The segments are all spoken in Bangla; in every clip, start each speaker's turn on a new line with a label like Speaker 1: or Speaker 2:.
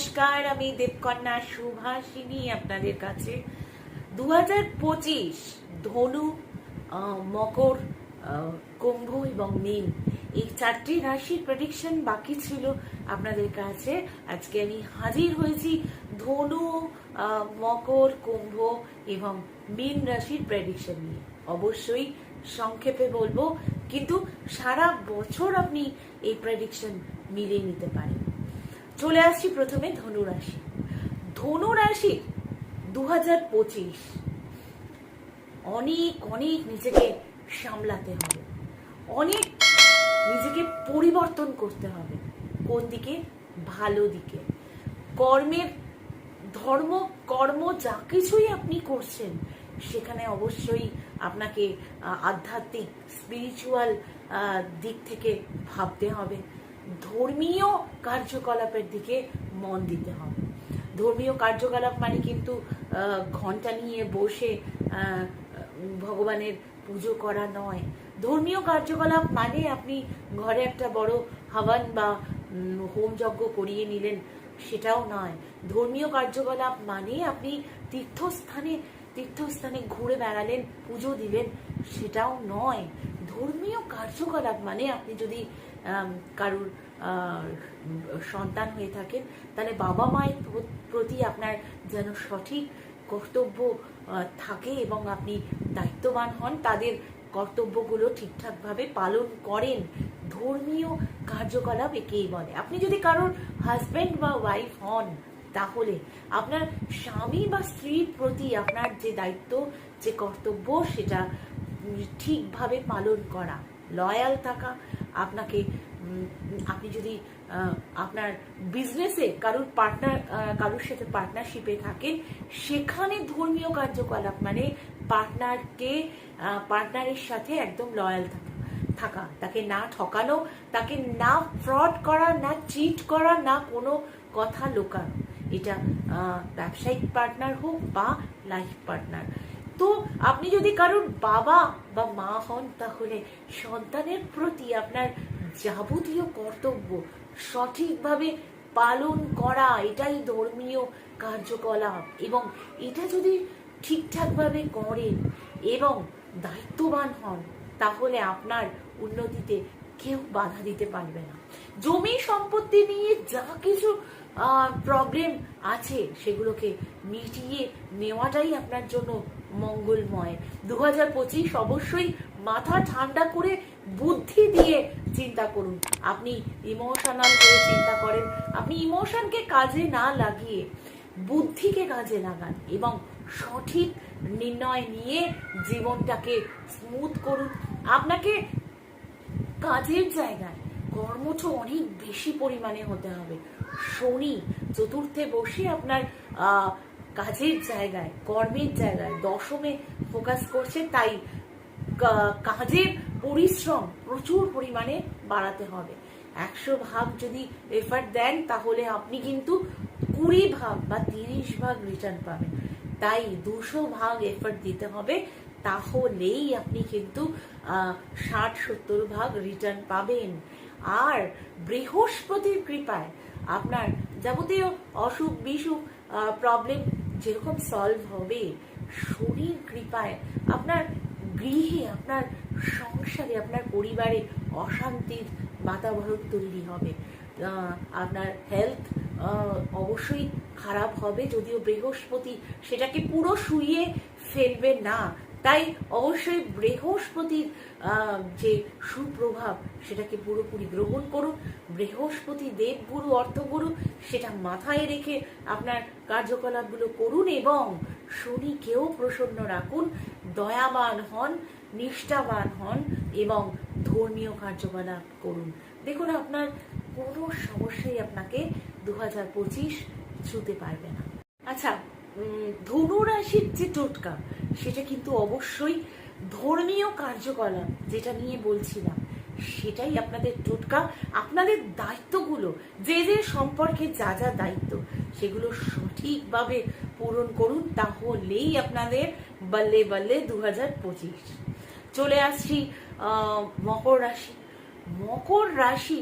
Speaker 1: নমস্কার, আমি দেবকন্যা সুভাষিনী আপনাদের কাছে। দু হাজার পঁচিশ ধনু মকর কুম্ভ এবং মীন এই চারটি রাশির প্রেডিকশন বাকি ছিল আপনাদের কাছে। আজকে আমি হাজির হয়েছি ধনু মকর, কুম্ভ এবং মীন রাশির প্রেডিকশন নিয়ে। অবশ্যই সংক্ষেপে বলব, কিন্তু সারা বছর আপনি এই প্রেডিকশন মিলিয়ে নিতে পারেন। চলে আসছি প্রথমে ধনু রাশি। ধনু রাশি দু হাজার পঁচিশ। অনেক অনেক নিজেকে সামলাতে হবে। অনেক নিজেকে পরিবর্তন করতে হবে। কোন দিকে? ভালো দিকে। কর্মের ধর্ম, কর্ম যা কিছুই আপনি করছেন, সেখানে অবশ্যই আপনাকে আধ্যাত্মিক স্পিরিচুয়াল দিক থেকে ভাবতে হবে। ধর্মীয় কার্যকলাপের দিকে মন দিতে হবে। ধর্মীয় কার্যকলাপ মানে কিন্তু ঘণ্টা নিয়ে বসে ভগবানের পুজো করা নয়। ধর্মীয় কার্যকলাপ মানে আপনি ঘরে একটা বড় হাবান বা হোম যজ্ঞ করিয়ে নিলেন, সেটাও নয়। ধর্মীয় কার্যকলাপ মানে আপনি তীর্থস্থানে তীর্থস্থানে ঘুরে বেড়ালেন, পুজো দিলেন, সেটাও নয়। ধর্মীয় কার্যকলাপ মানে আপনি যদি কারুর সন্তান হয়ে থাকেন, তাহলে বাবা মায়ের প্রতি আপনার যেন সঠিক কর্তব্য থাকে এবং আপনি দায়িত্ববান হন, তাদের কর্তব্যগুলো ঠিকঠাকভাবে পালন করেন। ধর্মীয় কার্যকলাপ একেই বলে। আপনি যদি কারোর হাজব্যান্ড বা ওয়াইফ হন, তাহলে আপনার স্বামী বা স্ত্রীর প্রতি আপনার যে দায়িত্ব, যে কর্তব্য, সেটা ঠিকভাবে পালন করা। লয়াল থাকা, আপনাকে আপনি যদি আপনার বিজনেসে কারোর পার্টনার কারোর সাথে পার্টনারশিপে থাকেন, সেখানে ধর্মীয় কার্যকলাপ মানে পার্টনারকে পার্টনারের সাথে একদম লয়াল থাকা থাকা। তাকে না ঠকানো, তাকে না ফ্রড করা, না চিট করা, না কোনো কথা লোকানো। এটা ব্যবসায়িক পার্টনার হোক বা লাইফ পার্টনার তো আপনি যদি কারোর বাবা বা মা হন, তাহলে সন্তানের প্রতি আপনার যাবতীয় কর্তব্য সঠিকভাবে পালন করা, এটাই ধর্মীয় কার্যকলাপ। এবং এটা যদি ঠিকঠাকভাবে করেন এবং দায়িত্ববান হন, তাহলে আপনার উন্নতিতে কেউ বাধা দিতে পারবে না। জমি সম্পত্তি নিয়ে যা কিছু প্রবলেম আছে, সেগুলোকে মিটিয়ে নেওয়াটাই আপনার জন্য মঙ্গলময়। দু হাজার পঁচিশ অবশ্যই মাথা ঠান্ডা করে বুদ্ধি দিয়ে চিন্তা করুন। আপনি ইমোশনাল হয়ে চিন্তা করেন। আপনি ইমোশনকে কাজে না লাগিয়ে বুদ্ধিকে কাজে লাগান এবং সঠিক নির্ণয় নিয়ে জীবনটাকে স্মুথ করুন। আপনাকে কাজের জায়গায় কর্মঠ অনেক বেশি পরিমাণে হতে হবে। শনি চতুর্থে বসে আপনার কাজের জায়গায়, কর্মের জায়গায় দশমে ফোকাস করছে, তাই কাজের পরিশ্রম প্রচুর পরিমাণে বাড়াতে হবে। একশো ভাগ যদি এফার্ট দেন, তাহলে আপনি কিন্তু কুড়ি ভাগ বা তিরিশ ভাগ রিটার্ন পাবেন। তাই দুশো ভাগ এফার্ট দিতে হবে, তাহলেই আপনি কিন্তু ষাট, সত্তর ভাগ রিটার্ন পাবেন। আর বৃহস্পতির কৃপায় আপনার যাবতীয় অসুখ বিসুখ প্রবলেম যেরকম সলভ হবে, শরীর কৃপায় আপনার গৃহে, আপনার সংসারে, আপনার পরিবারে অশান্তির বাতাবরণ তৈরি হবে। আপনার হেলথ অবশ্যই খারাপ হবে, যদিও বৃহস্পতি সেটাকে পুরো শুয়ে ফেলবে না। তাই অবশ্যই বৃহস্পতির যে সুপ্রভাব, সেটাকে পুরোপুরি গ্রহণ করুন। বৃহস্পতি দেবগুরু, অর্থগুরু, সেটা মাথায় রেখে আপনার কার্যকলাপগুলো করুন এবং শনিকেও প্রসন্ন রাখুন। দয়াবান হন, নিষ্ঠাবান হন এবং ধর্মীয় কার্যকলাপ করুন। দেখুন, আপনার কোনো সমস্যাই আপনাকে দু হাজার পঁচিশ ছুতে পারবে না। আচ্ছা ধনু রাশির যে টোটকা, সেটা কিন্তু অবশ্যই ধর্মীয় কার্যকলাপ যেটা নিয়ে বলছিলাম, সেটাই আপনাদের টোটকা। আপনাদের দায়িত্বগুলো, যে যে সম্পর্কে যা যা দায়িত্ব, সেগুলো সঠিকভাবে পূরণ করুন, তাহলেই আপনাদের বল্লে বল্লে দু হাজার পঁচিশ। চলে আসছি মকর রাশি। মকর রাশি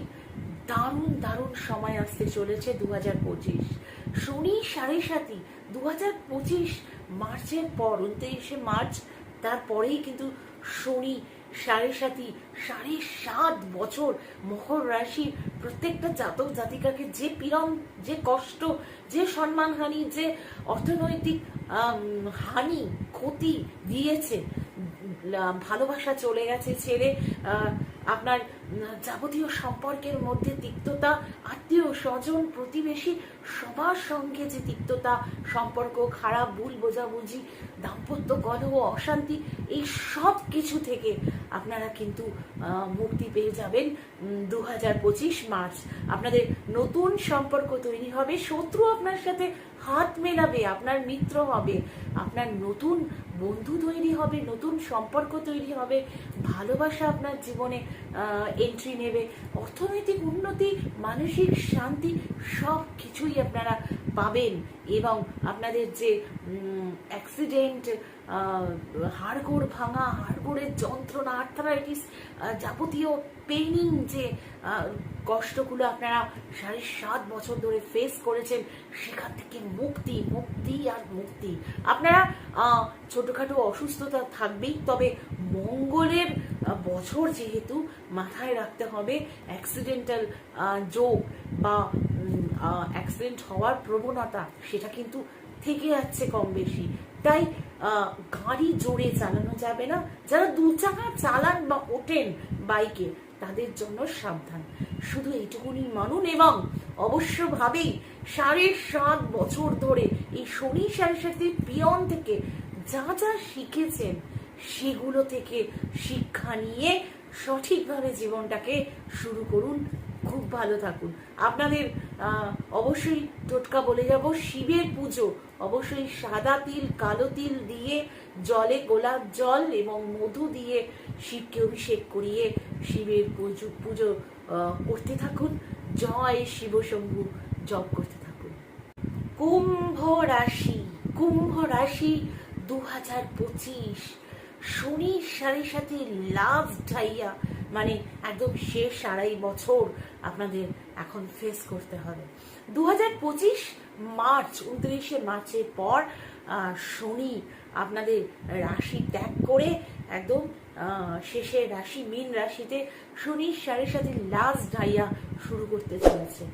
Speaker 1: দারুণ দারুণ সময় আসতে চলেছে দু হাজার পঁচিশ। শনি সাড়ে সাতই দু হাজার পঁচিশ মার্চের পর, উনত্রিশে মার্চ, তারপরেই কিন্তু শনি সাড়ে সাতই সাড়ে সাত বছর মকর রাশির প্রত্যেকটা জাতক জাতিকাকে যে পীড়ন, যে কষ্ট, যে সম্মানহানি, যে অর্থনৈতিক হানি, ক্ষতি দিয়েছে ভালোবাসা চলে গেছে ছেড়ে আপনার যাবতীয় সম্পর্কের মধ্যে তিক্ততা, আত্মীয় স্বজন, প্রতিবেশী, সবার সঙ্গে যে তিক্ততা, সম্পর্ক খারাপ, ভুল বোঝাবুঝি, দাম্পত্য কলহ, অশান্তি, এই সব কিছু থেকে আপনারা কিন্তু মুক্তি পেয়ে যাবেন দু হাজার পঁচিশ মার্চ। আপনাদের নতুন সম্পর্ক তৈরি হবে, শত্রু আপনার সাথে হাত মেলাবে, আপনার মিত্র হবে, আপনার নতুন বন্ধু তৈরি হবে, নতুন সম্পর্ক তৈরি হবে, ভালোবাসা আপনার জীবনে এন্ট্রি নেবে, অর্থনৈতিক উন্নতি, মানসিক শান্তি সব কিছুই আপনারা পাবেন। এবং আপনাদের যে অ্যাক্সিডেন্ট হাড়গোড় ভাঙা, হাড়গোড়ের যন্ত্রণা আর্থারাইটিস যাবতীয় পেনিং যে কষ্টগুলো আপনারা সাড়ে সাত বছর ধরে ফেস করেছেন, সেখান থেকে মুক্তি মুক্তি আর মুক্তি। আপনারা ছোটোখাটো অসুস্থতা থাকবেই, তবে মঙ্গলের বছর যেহেতু মাথায় রাখতে হবে অ্যাক্সিডেন্টাল যোগ বা অ্যাক্সিডেন্ট হওয়ার প্রবণতা, সেটা কিন্তু থেকে যাচ্ছে কম বেশি। তাই গাড়ি জোরে চালানো যাবে না। যারা দু চাকা চালান বা ওঠেন বাইকে, তাদের জন্য সাবধান। শুধু এইটুকুনি মানুন এবং অবশ্যভাবেই সাড়ে সাত বছর ধরে এই শনি সাড়ে সাথে পিয়ন থেকে যা যা শিখেছেন, সেগুলো থেকে শিক্ষা নিয়ে সঠিকভাবে জীবনটাকে শুরু করুন, খুব ভালো থাকুন। আপনাদের অবশ্যই টোটকা বলে যাব, শিবের পুজো। অবশ্যই সাদা তিল, কালো তিল দিয়ে জলে গোলাপ জল এবং মধু দিয়ে শিবকে অভিষেক করিয়ে শিবের পুজো পুজো করতে থাকুন। জয় শিবশম্ভু, জপ করতে থাকুন। কুম্ভ রাশি কুম্ভ রাশি দু হাজার পঁচিশ। শনির সাড়ে সাথে লাভ ঢাইয়া মানে একদম শেষ আড়াই বছর আপনাদের এখন ফেস করতে হবে। দু মার্চ, উনত্রিশে মার্চের পর শনি আপনাদের রাশি ত্যাগ করে একদম শেষের রাশি, মীন রাশিতে শনির সাড়ে সাথে লাস্ট ঢাইয়া শুরু করতে চলেছে।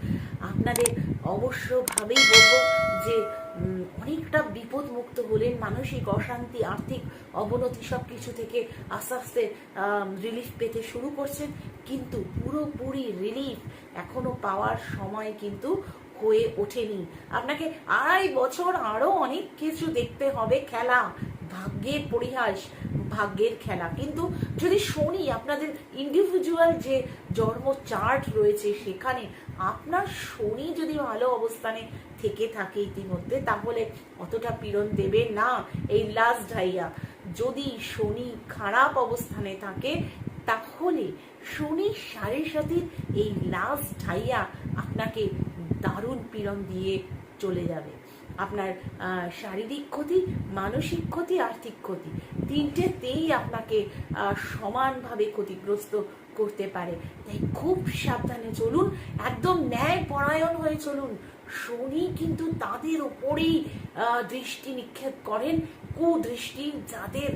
Speaker 1: আপনাদের অবশ্যভাবেই বলব যে অনেকটা বিপদ মুক্ত হলেন মানসিক অশান্তি, আর্থিক অবনতি সব কিছু থেকে আস্তে আস্তে রিলিফ পেতে শুরু করছেন। কিন্তু পুরোপুরি রিলিফ এখনও পাওয়ার সময় কিন্তু হয়ে ওঠেনি। আপনাকে আড়াই বছর আরও অনেক কিছু দেখতে হবে। খেলা, ভাগ্যের পরিহাস ভাগ্যের খেলা। কিন্তু যদি শনি আপনাদের ইন্ডিভিজুয়াল যে জন্ম চার্ট রয়েছে সেখানে, আপনার শনি যদি ভালো অবস্থানে থেকে থাকে ইতিমধ্যে, তাহলে অতটা পীড়ন দেবে না। এই লাস্ট ঢাইয়া যদি শনি খারাপ অবস্থানে থাকে, তাহলে শনি সাড়ে সাতির এই লাস্ট ঢাইয়া আপনাকে দারুণ পীড়ন দিয়ে চলে যাবে। আপনার শারীরিক ক্ষতি, মানসিক ক্ষতি, আর্থিক ক্ষতি। তিনটেতেই আপনাকে সমানভাবে ক্ষতিগ্রস্ত করতে পারে। তাই খুব সাবধানে চলুন, একদম ন্যায় পরায়ণ হয়ে চলুন। শনি কিন্তু তাদের ওপরেই দৃষ্টি নিক্ষেপ করেন, কুদৃষ্টি যাদের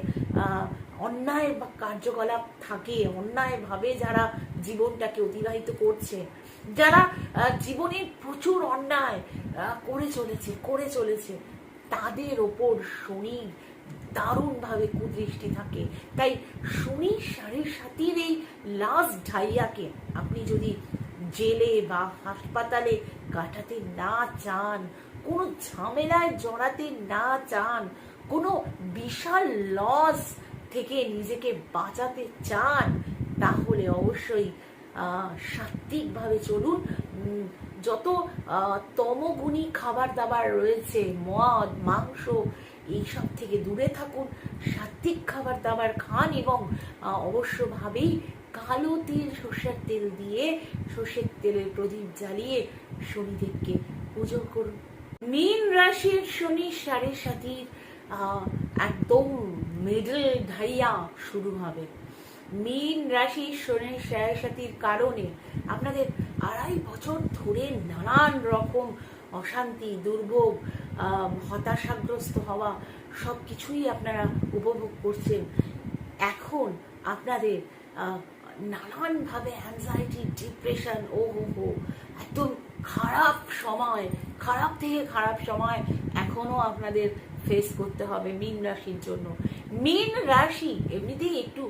Speaker 1: অন্যায় কার্যকলাপ থাকে, অন্যায়ভাবে যারা জীবনটাকে অতিবাহিত করছে, যারা জীবনে প্রচুর অন্যায় করে চলেছে করে চলেছে, তাদের ওপর শনির দারুণভাবে কুদৃষ্টি থাকে। তাই শনি সাড়ে সাতির এই লাস্ট ঢাইয়াকে আপনি যদি জেলে বা হাসপাতালে কাটাতে না চান, কোনো ঝামেলায় জড়াতে না চান, কোনো বিশাল লস থেকে নিজেকে বাঁচাতে চান, তাহলে অবশ্যই সাত্ত্বিকভাবে চলুন। যত তমগুণী খাবার দাবার রয়েছে, মদ, মাংস, এইসব থেকে দূরে থাকুন, সাত্ত্বিক খাবার দাবার খান এবং অবশ্যভাবেই কালো তিল, সর্ষের তেল দিয়ে সর্ষের তেলের প্রদীপ জ্বালিয়ে শনিদেবকে পুজো করুন। মীন রাশির শনি সাড়ে সাতির একদম মিডল ঢাইয়া শুরু হবে। মীন রাশি শনি সাতির কারণে আপনাদের আড়াই বছর ধরে নানান রকম অশান্তি, দুর্ভোগ হতাশাগ্রস্ত হওয়া সব কিছুই আপনারা উপভোগ করছেন। এখন আপনাদের নানানভাবে অ্যাংজাইটি ডিপ্রেশন ও হো হো একদম খারাপ সময়, খারাপ থেকে খারাপ সময় এখনও আপনাদের ফেস করতে হবে মীন রাশির জন্য। মীন রাশি এমনিতেই একটু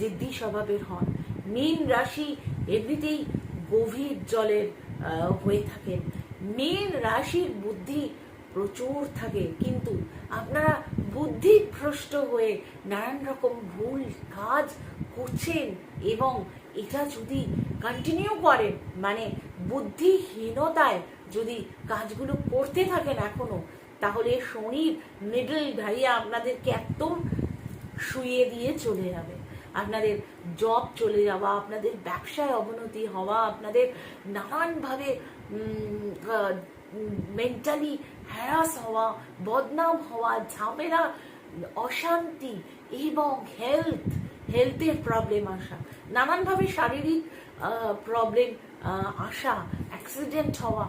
Speaker 1: জেদ্দি স্বভাবের হন। মীন রাশি এমনিতেই গভীর জলের হয়ে থাকেন। মীন রাশির বুদ্ধি প্রচুর থাকে, কিন্তু আপনারা বুদ্ধিভ্রষ্ট হয়ে নানান রকম ভুল কাজ করছেন এবং এটা যদি কন্টিনিউ করেন মানে বুদ্ধিহীনতায় যদি কাজগুলো করতে থাকেন এখনও তাহলে শনির মিডল ঢাইয়া আপনাদেরকে একদম শুয়ে দিয়ে চলে যাবে। আপনাদের জব চলে যাওয়া, আপনাদের ব্যবসায় অবনতি হওয়া, আপনাদের নানানভাবে মেন্টালি হ্যারাস হওয়া, বদনাম হওয়া, ঝামেলা, অশান্তি এবং হেলথ হেলথের প্রবলেম আসা, নানানভাবে শারীরিক প্রবলেম আসা অ্যাক্সিডেন্ট হওয়া,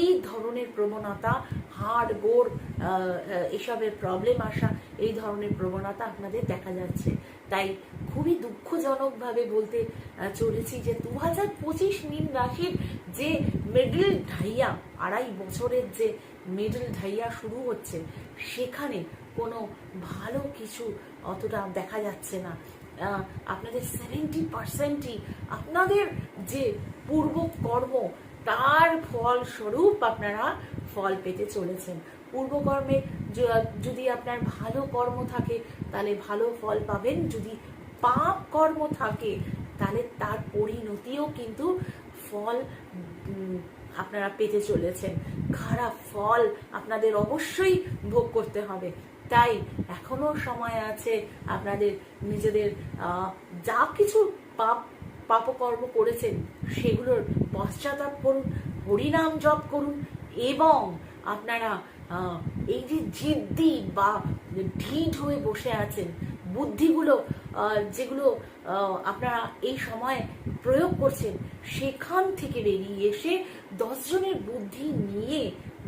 Speaker 1: এই ধরনের প্রবণতা, হাড়, গোড় এসবের প্রবলেম আসা, এই ধরনের প্রবণতা আপনাদের দেখা যাচ্ছে। তাই খুবই দুঃখজনকভাবে বলতে চলেছি যে দু হাজার পঁচিশ মিন রাশির যে মিডল ঢাইয়া, আড়াই বছরের যে মিডল ঢাইয়া শুরু হচ্ছে, সেখানে কোনো ভালো কিছু অতটা দেখা যাচ্ছে না। আপনাদের সেভেন্টি পার্সেন্টই আপনাদের যে পূর্ব কর্ম তার ফল স্বরূপ আপনারা ফল পেতে চলেছেন। পূর্বকর্মে যদি আপনার ভালো কর্ম থাকে, তাহলে ভালো ফল পাবেন। যদি পাপ কর্ম থাকে, তাহলে তার পরিণতিও কিন্তু ফল আপনারা পেতে চলেছেন। খারাপ ফল আপনাদের অবশ্যই ভোগ করতে হবে। তাই এখনও সময় আছে আপনাদের নিজেদের যা কিছু পাপ, পাপকর্ম করেছেন সেগুলোর পশ্চাতাপ করুন, হরিনাম জপ করুন এবং আপনারা এই যে জিদ্দি বা ঢিঢ হয়ে বসে আছেন, বুদ্ধিগুলো যেগুলো আপনারা এই সময় প্রয়োগ করছেন, সেখান থেকে বেরিয়ে এসে দশজনের বুদ্ধি নিয়ে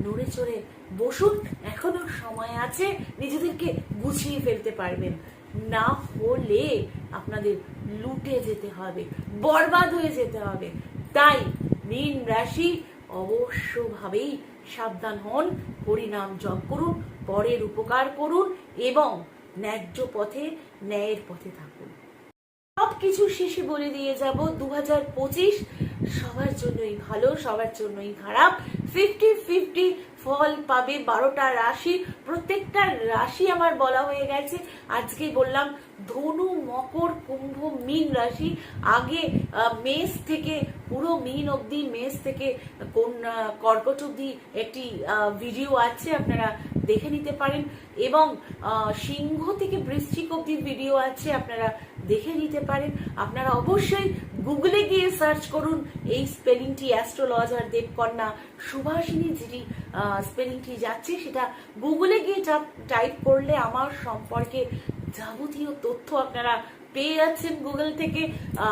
Speaker 1: নড়ে চড়ে বসুন, এখনও সময় আছে, নিজেদেরকে গুছিয়ে ফেলতে পারবেন। না হলে আপনাদের লুটে যেতে হবে, বরবাদ হয়ে যেতে হবে। তাই মীন রাশি অবশ্যভাবেই সাবধান হন, হরিনাম জপ করুন, পরের উপকার করুন এবং ন্যায্য পথে, ন্যায়ের পথে থাকুন। সব কিছু শেষে বলে দিয়ে যাব দু হাজার পঁচিশ, সবার জন্যই ভালো, সবার জন্যই খারাপ। ফিফটি ফিফটি ফল পাবে বারোটা রাশি। প্রত্যেকটা রাশি আমার বলা হয়ে গেছে। আজকে বললাম ধনু, মকর, কুম্ভ, মীন রাশি। আগে মেষ থেকে, পুরো মীন অবধি, মেষ থেকে কোন কর্কট অবধি একটি ভিডিও আছে, আপনারা দেখে নিতে পারেন। এবং সিংহ থেকে বৃশ্চিক অবধি ভিডিও আছে, আপনারা দেখে নিতে পারেন। আপনারা অবশ্যই গুগলে গিয়ে সার্চ করুন। এই স্পেলিংটি অ্যাস্ট্রোলজার দেবকন্যা সুভাষিনী যেটি স্পেলিংটি যাচ্ছে, সেটা গুগলে গিয়ে টাইপ করলে আমার সম্পর্কে যাবতীয় তথ্য আপনারা পেয়ে যাচ্ছেন গুগল থেকে।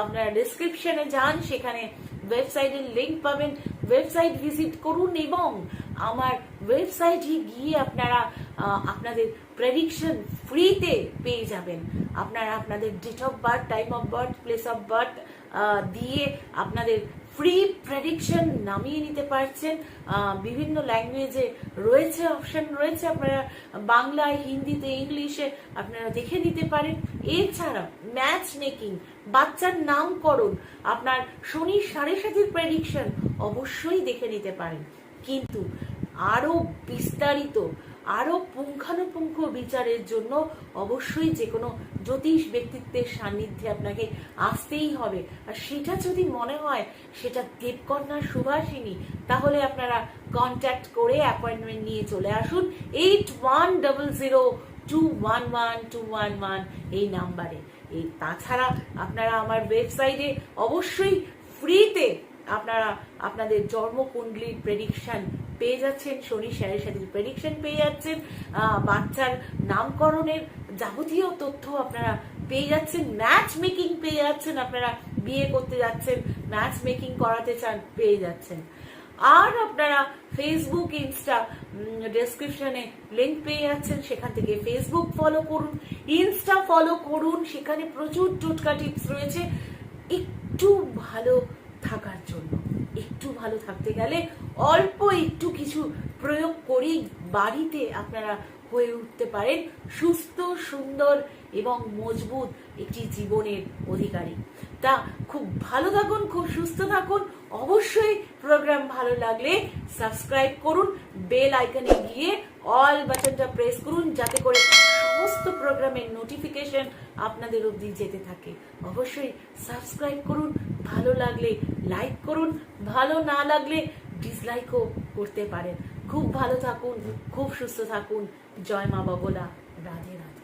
Speaker 1: আপনারা ডিসক্রিপশনে যান, সেখানে ওয়েবসাইটের লিঙ্ক পাবেন। ওয়েবসাইট ভিজিট করুন এবং আমার ওয়েবসাইটে গিয়ে আপনারা আপনাদের প্রেডিকশন ফ্রিতে পেয়ে যাবেন। আপনারা আপনাদের date of birth time of birth place of birth দিয়ে আপনাদের ফ্রি প্রেডিকশন নামিয়ে নিতে পারছেন। বিভিন্ন ল্যাঙ্গুয়েজে রয়েছে অপশন রয়েছে। আপনারা বাংলায় হিন্দিতে ইংলিশে আপনারা দেখে নিতে পারেন। এছাড়া ম্যাচ মেকিং বাচ্চার নামকরণ, আপনার শনি সাড়ে সাতির প্রেডিকশন অবশ্যই দেখে নিতে পারেন। কিন্তু আরও বিস্তারিত আরও পুঙ্খানুপুঙ্খ বিচারের জন্য অবশ্যই যে কোনো জ্যোতিষ ব্যক্তিত্বের সান্নিধ্যে আপনাকে আসতেই হবে। আর সেটা যদি মনে হয়, সেটা দেবকন্যা সুভাষিনী, তাহলে আপনারা কন্ট্যাক্ট করে অ্যাপয়েন্টমেন্ট নিয়ে চলে আসুন। Eight one double zero two one one two one one এই নাম্বারে। এই তাছাড়া আপনারা আমার ওয়েবসাইটে অবশ্যই ফ্রিতে আপনারা আপনাদের জন্মকুণ্ডলীর প্রেডিকশন পেয়ে যাচ্ছেন, শনি সাড়ে সাতির প্রেডিকশন পেয়ে যাচ্ছেন বাচ্চার নামকরণের যাবতীয় তথ্য আপনারা পেয়ে যাচ্ছেন ম্যাচ মেকিং পেয়ে যাচ্ছেন, আপনারা বিয়ে করতে যাচ্ছেন ম্যাচ মেকিং করাতে চান, পেয়ে যাচ্ছেন। আর আপনারা ফেসবুক ইনস্টা ডেসক্রিপশনে লিঙ্ক পেয়ে যাচ্ছেন, সেখান থেকে ফেসবুক ফলো করুন ইনস্টা ফলো করুন, সেখানে প্রচুর টোটকা টিপস রয়েছে, একটু ভালো থাকার জন্য। একটু ভালো থাকতে গেলে অল্প একটু কিছু প্রয়োগ করেই বাড়িতে আপনারা হয়ে উঠতে পারেন সুস্থ, সুন্দর এবং মজবুত একটি জীবনের অধিকারী। তা খুব ভালো থাকুন, খুব সুস্থ থাকুন। অবশ্যই প্রোগ্রাম ভালো লাগলে সাবস্ক্রাইব করুন বেল আইকনে গিয়ে অল বাটনটা প্রেস করুন, যাতে করে সমস্ত প্রোগ্রামের নোটিফিকেশন আপনাদের অবধি যেতে থাকে। অবশ্যই সাবস্ক্রাইব করুন, ভালো লাগলে লাইক করুন, ভালো না লাগলে ডিসলাইকও করতে পারেন। খুব ভালো থাকুন, খুব সুস্থ থাকুন। জয় মা বাবলা রাধে রাধে।